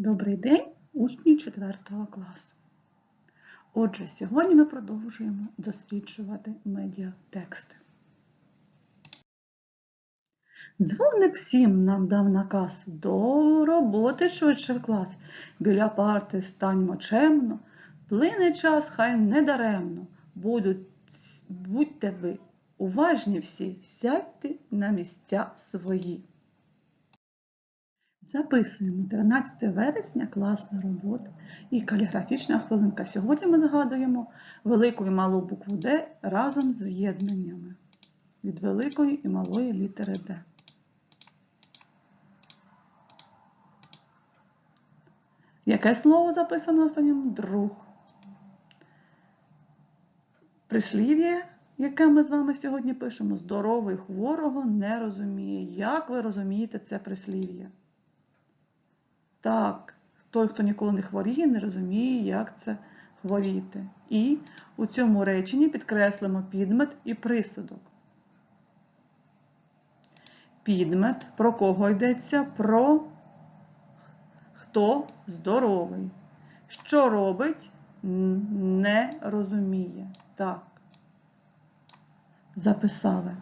Добрий день, учні 4 класу. Отже, сьогодні ми продовжуємо досліджувати медіатексти. Дзвоник всім нам дав наказ до роботи швидше в клас. Біля парти станьмо чемно, плине час, хай не даремно. Будуть, будьте ви уважні всі, сядьте на місця свої. Записуємо 13 вересня класна робота і каліграфічна хвилинка. Сьогодні ми згадуємо велику і малу букву Д разом з з'єднаннями від великої і малої літери Д. Яке слово записано останнім? Друг. Прислів'я, яке ми з вами сьогодні пишемо, здоровий хворого не розуміє. Як ви розумієте це прислів'я? Так, той, хто ніколи не хворіє, не розуміє, як це хворіти. І у цьому реченні підкреслимо підмет і присудок. Підмет, про кого йдеться? Про хто здоровий. Що робить, не розуміє. Так. Записали.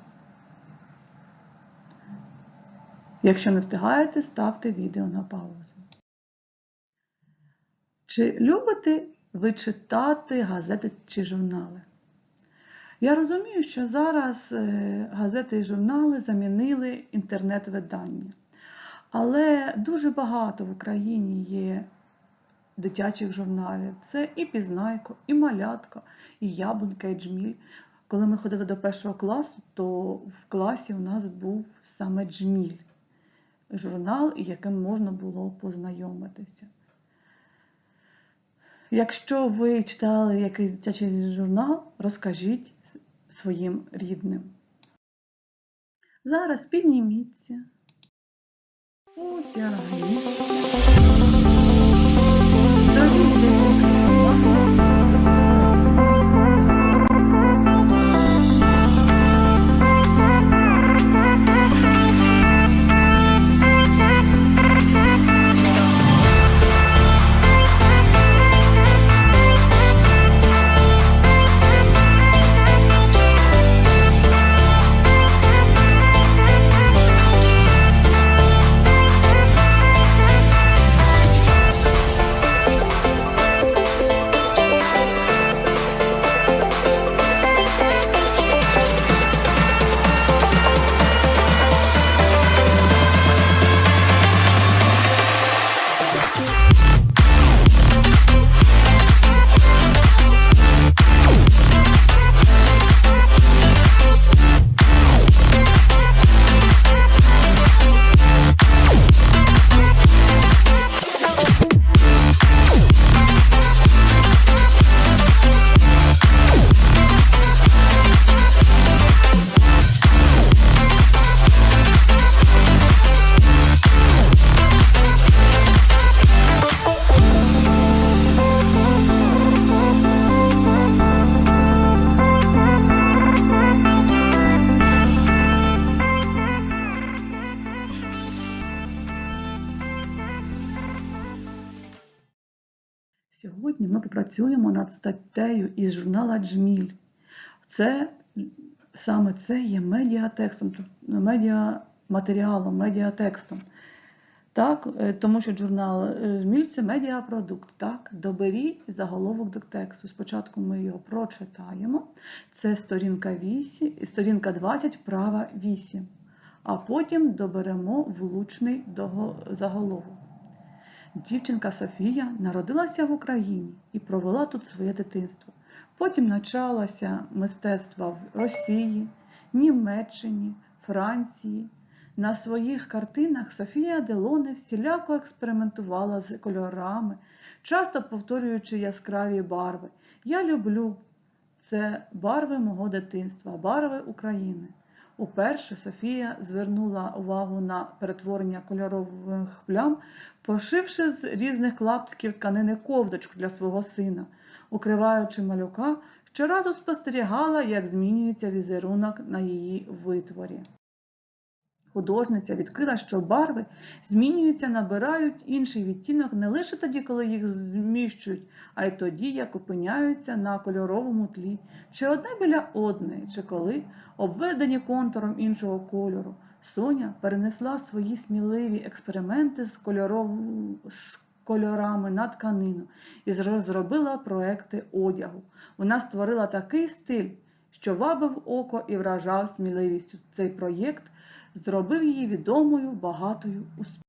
Якщо не встигаєте, ставте відео на паузу. Чи любите ви читати газети чи журнали? Я розумію, що зараз е, газети і журнали замінили інтернет-видання. Але дуже багато в Україні є дитячих журналів. Це і Пізнайко, і Малятко, і Яблунька, і Джміль. Коли ми ходили до першого класу, то в класі у нас був саме Джміль, журнал, яким можна було познайомитися. Якщо ви читали якийсь дитячий журнал, розкажіть своїм рідним. Зараз підніміться, потягніться. Сьогодні ми попрацюємо над статтею із журнала Джміль. Це саме це є медіатекстом, медіаматеріалом, медіатекстом. Так, е, тому що журнал е, Жміль це медіапродукт. Так, доберіть заголовок до тексту. Спочатку ми його прочитаємо. Це сторінка 8, сторінка 20, права 8. А потім доберемо влучний заголовок. Дівчинка Софія народилася в Україні і провела тут своє дитинство. Потім навчалася мистецтва в Росії, Німеччині, Франції. На своїх картинах Софія Делоне всіляко експериментувала з кольорами, часто повторюючи яскраві барви. Я люблю це барви мого дитинства, барви України. Уперше Софія звернула увагу на перетворення кольорових плям, пошивши з різних клаптиків тканини ковдочку для свого сина, укриваючи малюка, щоразу спостерігала, як змінюється візерунок на її витворі. Художниця відкрила, що барви змінюються, набирають інший відтінок не лише тоді, коли їх зміщують, а й тоді, як опиняються на кольоровому тлі, чи одне біля одної, чи коли обведені контуром іншого кольору. Соня перенесла свої сміливі експерименти з, кольоров... з кольорами на тканину і розробила проекти одягу. Вона створила такий стиль, що вабив око і вражав сміливістю. Цей проєкт зробив її відомою, багатою успіхом.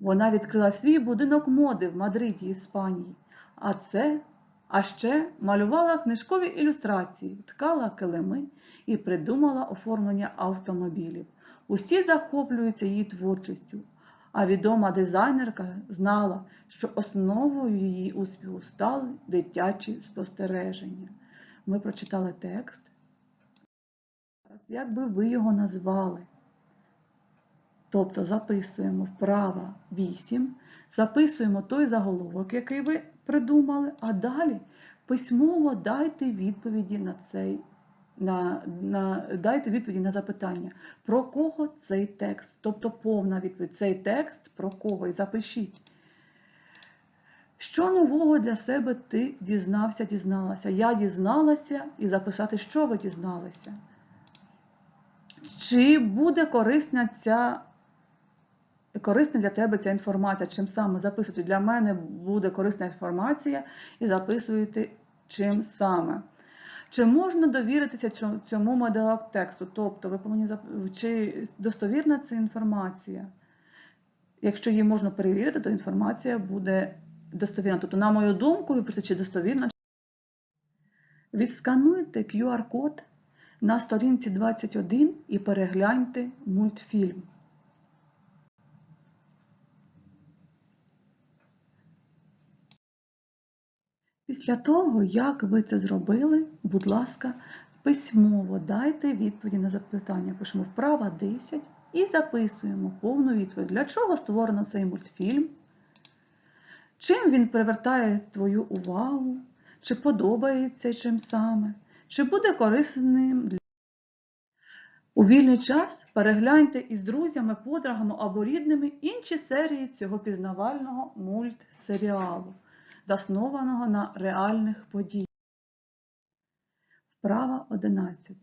Вона відкрила свій будинок моди в Мадриді, Іспанії, а це, а ще малювала книжкові ілюстрації, ткала килими і придумала оформлення автомобілів. Усі захоплюються її творчістю, а відома дизайнерка знала, що основою її успіху стали дитячі спостереження. Ми прочитали текст. Як би ви його назвали? Тобто записуємо вправо 8, записуємо той заголовок, який ви придумали, а далі письмово дайте відповіді на цей, на, на, дайте відповіді на запитання, про кого цей текст, тобто повна відповідь, цей текст про кого і запишіть. Що нового для себе ти дізнався, дізналася? Я дізналася і записати, що ви дізналися. Чи буде корисна ця корисна для тебе ця інформація? Чим саме записуєте? Для мене буде корисна інформація і записуєте чим саме. Чи можна довіритися цьому моделу тексту? Тобто, ви повинні чи достовірна ця інформація? Якщо її можна перевірити, то інформація буде достовірна. Тобто, на мою думку, ви пишете, чи достовірна. Відскануйте QR-код на сторінці 21 і перегляньте мультфільм. Після того, як ви це зробили, будь ласка, письмово дайте відповіді на запитання. Пишемо вправа 10 і записуємо повну відповідь. Для чого створено цей мультфільм? Чим він привертає твою увагу? Чи подобається чим саме? Чи буде корисним для у вільний час перегляньте із друзями, подругами або рідними інші серії цього пізнавального мультсеріалу, заснованого на реальних подіях. Вправа 11.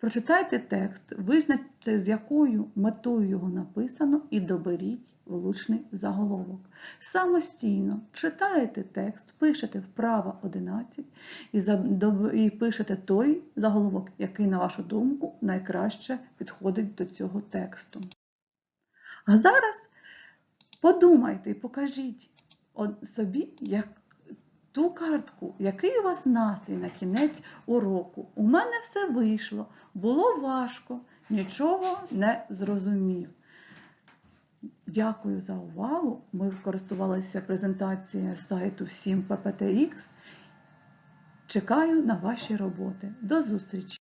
Прочитайте текст, визначте, з якою метою його написано, і доберіть влучний заголовок. Самостійно читаєте текст, пишете вправа 11 і, і пишете той заголовок, який, на вашу думку, найкраще підходить до цього тексту. А зараз подумайте і покажіть собі, як ту картку, який у вас настрій на кінець уроку. У мене все вийшло, було важко, нічого не зрозумів. Дякую за увагу. Ми користувалися презентацією сайту всім PPTX. Чекаю на ваші роботи. До зустрічі!